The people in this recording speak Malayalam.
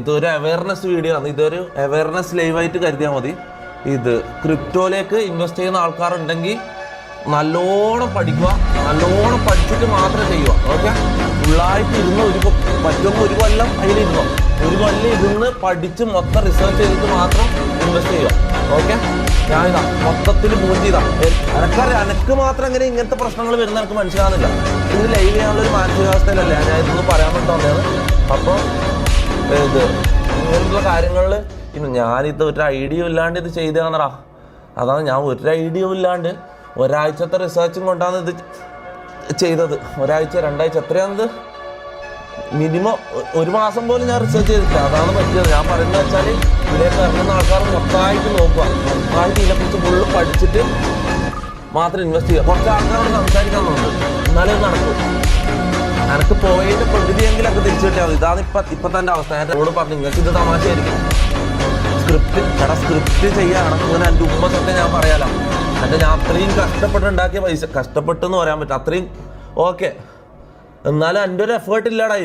ഇതൊരു അവയർനെസ് വീഡിയോ ആണ്. ഇതൊരു അവയർനെസ് ലൈവായിട്ട് കരുതിയാൽ മതി. ഇത് ക്രിപ്റ്റോയിലേക്ക് ഇൻവെസ്റ്റ് ചെയ്യുന്ന ആൾക്കാരുണ്ടെങ്കിൽ നല്ലോണം പഠിക്കുക നല്ലോണം പഠിച്ചിട്ട് മാത്രം ചെയ്യുക. ഓക്കെ ഫുള്ളായിട്ട് ഇരുന്ന് ഒരു പറ്റുമ്പോൾ ഒരു കൊല്ലം അതിലിരുന്നോ. ഒരു കൊല്ലം ഇരുന്ന് പഠിച്ച് മൊത്തം റിസർച്ച് ചെയ്തിട്ട് മാത്രം ഇൻവെസ്റ്റ് ചെയ്യുക. ഓക്കെ ഇതാ മൊത്തത്തിൽ പൂജ ഇതാ എനക്കറിയാം എനക്ക് മാത്രം ഇങ്ങനെ ഇങ്ങനത്തെ പ്രശ്നങ്ങൾ വരുന്ന എനിക്ക് മനസ്സിലാകുന്നില്ല ഇത് ലൈവ് ചെയ്യാനുള്ള ഒരു മാനസികാവസ്ഥയിലല്ല? ഞാൻ ഇതൊന്ന് പറയാൻ വേണ്ടി അപ്പോൾ ഇത്. ഇങ്ങനെയുള്ള കാര്യങ്ങളിൽ ഇന്ന് ഞാനിത് ഒരു ഐഡിയ ഇല്ലാണ്ട് ഇത് ചെയ്തതാണറാ അതാണ് ഞാൻ ഒരു ഐഡിയ ഇല്ലാണ്ട് ഒരാഴ്ചത്തെ റിസർച്ചും കൊണ്ടാണ് ഇത് ചെയ്തത്. ഒരാഴ്ച രണ്ടാഴ്ച എത്രയാണിത്? മിനിമം ഒരു മാസം പോലും ഞാൻ റിസർച്ച് ചെയ്തിട്ടില്ല. അതാണ് പറ്റിയത്. ഞാൻ പറയുന്നത് വെച്ചാൽ ഇതിലേക്ക് ഇറങ്ങുന്ന ആൾക്കാർ മൊത്തമായിട്ട് നോക്കുക. മൊത്തമായിട്ട് ഇതിനെക്കുറിച്ച് ഫുള്ള് പഠിച്ചിട്ട് മാത്രം ഇൻവെസ്റ്റ് ചെയ്യുക. കുറച്ച് ആൾക്കാരോട് സംസാരിക്കാൻ നോക്കും എന്നാലേ നടക്കും നടക്കൂ. എനിക്ക് പോയതിന്റെ പകുതിയെങ്കിലും അവർക്ക് തിരിച്ചു കിട്ടിയാൽ ഇതാണ് ഇപ്പൊ ഇപ്പൊ തന്റെ അവസ്ഥ. എന്നോട് പറഞ്ഞു നിങ്ങൾക്ക് ഇത് തമാശയായിരിക്കും. സ്ക്രിപ്റ്റ് കട സ്ക്രിപ്റ്റ് ചെയ്യാണ് അങ്ങനെ എന്റെ ഉമ്മ തൊട്ട് ഞാൻ പറയാലോ. എന്നിട്ട് ഞാൻ അത്രയും കഷ്ടപ്പെട്ട് ഉണ്ടാക്കിയ പൈസ കഷ്ടപ്പെട്ടെന്ന് പറയാൻ പറ്റും അത്രയും ഓക്കെ. എന്നാലും എന്റെ ഒരു എഫേർട്ട് ഇല്ലടാ